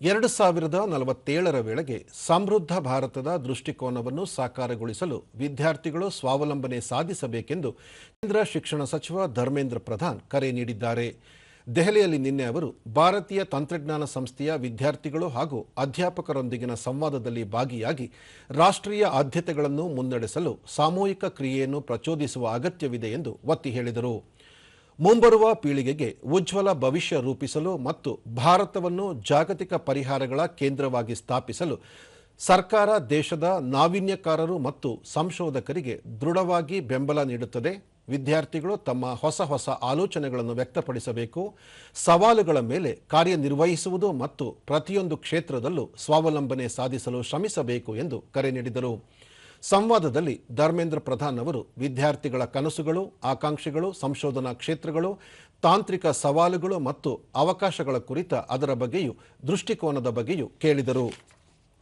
ಎರಡು ಸಾವಿರದ ನಲವತ್ತೇಳರ ವೇಳೆಗೆ ಸಮೃದ್ಧ ಭಾರತದ ದೃಷ್ಟಿಕೋನವನ್ನು ಸಾಕಾರಗೊಳಿಸಲು ವಿದ್ಯಾರ್ಥಿಗಳು ಸ್ವಾವಲಂಬನೆ ಸಾಧಿಸಬೇಕೆಂದು ಕೇಂದ್ರ ಶಿಕ್ಷಣ ಸಚಿವ ಧರ್ಮೇಂದ್ರ ಪ್ರಧಾನ್ ಕರೆ ನೀಡಿದ್ದಾರೆ. ದೆಹಲಿಯಲ್ಲಿ ನಿನ್ನೆ ಅವರು ಭಾರತೀಯ ತಂತ್ರಜ್ಞಾನ ಸಂಸ್ಥೆಯ ವಿದ್ಯಾರ್ಥಿಗಳು ಹಾಗೂ ಅಧ್ಯಾಪಕರೊಂದಿಗಿನ ಸಂವಾದದಲ್ಲಿ ಭಾಗಿಯಾಗಿ ರಾಷ್ಟ್ರೀಯ ಆದ್ಯತೆಗಳನ್ನು ಮುನ್ನಡೆಸಲು ಸಾಮೂಹಿಕ ಕ್ರಿಯೆಯನ್ನು ಪ್ರಚೋದಿಸುವ ಅಗತ್ಯವಿದೆ ಎಂದು ಒತ್ತಿ ಹೇಳಿದರು. ಮುಂಬರುವ ಪೀಳಿಗೆಗೆ ಉಜ್ವಲ ಭವಿಷ್ಯ ರೂಪಿಸಲು ಮತ್ತು ಭಾರತವನ್ನು ಜಾಗತಿಕ ಪರಿಹಾರಗಳ ಕೇಂದ್ರವಾಗಿ ಸ್ಥಾಪಿಸಲು ಸರ್ಕಾರ ದೇಶದ ನಾವೀನ್ಯಕಾರರು ಮತ್ತು ಸಂಶೋಧಕರಿಗೆ ದೃಢವಾಗಿ ಬೆಂಬಲ ನೀಡುತ್ತದೆ. ವಿದ್ಯಾರ್ಥಿಗಳು ತಮ್ಮ ಹೊಸ ಹೊಸ ಆಲೋಚನೆಗಳನ್ನು ವ್ಯಕ್ತಪಡಿಸಬೇಕು. ಸವಾಲುಗಳ ಮೇಲೆ ಕಾರ್ಯನಿರ್ವಹಿಸುವುದು ಮತ್ತು ಪ್ರತಿಯೊಂದು ಕ್ಷೇತ್ರದಲ್ಲೂ ಸ್ವಾವಲಂಬನೆ ಸಾಧಿಸಲು ಶ್ರಮಿಸಬೇಕು ಎಂದು ಕರೆ ನೀಡಿದರು. ಸಂವಾದದಲ್ಲಿ ಧರ್ಮೇಂದ್ರ ಪ್ರಧಾನ್ ಅವರು ವಿದ್ಯಾರ್ಥಿಗಳ ಕನಸುಗಳು, ಆಕಾಂಕ್ಷೆಗಳು, ಸಂಶೋಧನಾ ಕ್ಷೇತ್ರಗಳು, ತಾಂತ್ರಿಕ ಸವಾಲುಗಳು ಮತ್ತು ಅವಕಾಶಗಳ ಕುರಿತ ಅದರ ಬಗ್ಗೆಯೂ ದೃಷ್ಟಿಕೋನದ ಬಗ್ಗೆಯೂ ಕೇಳಿದರು.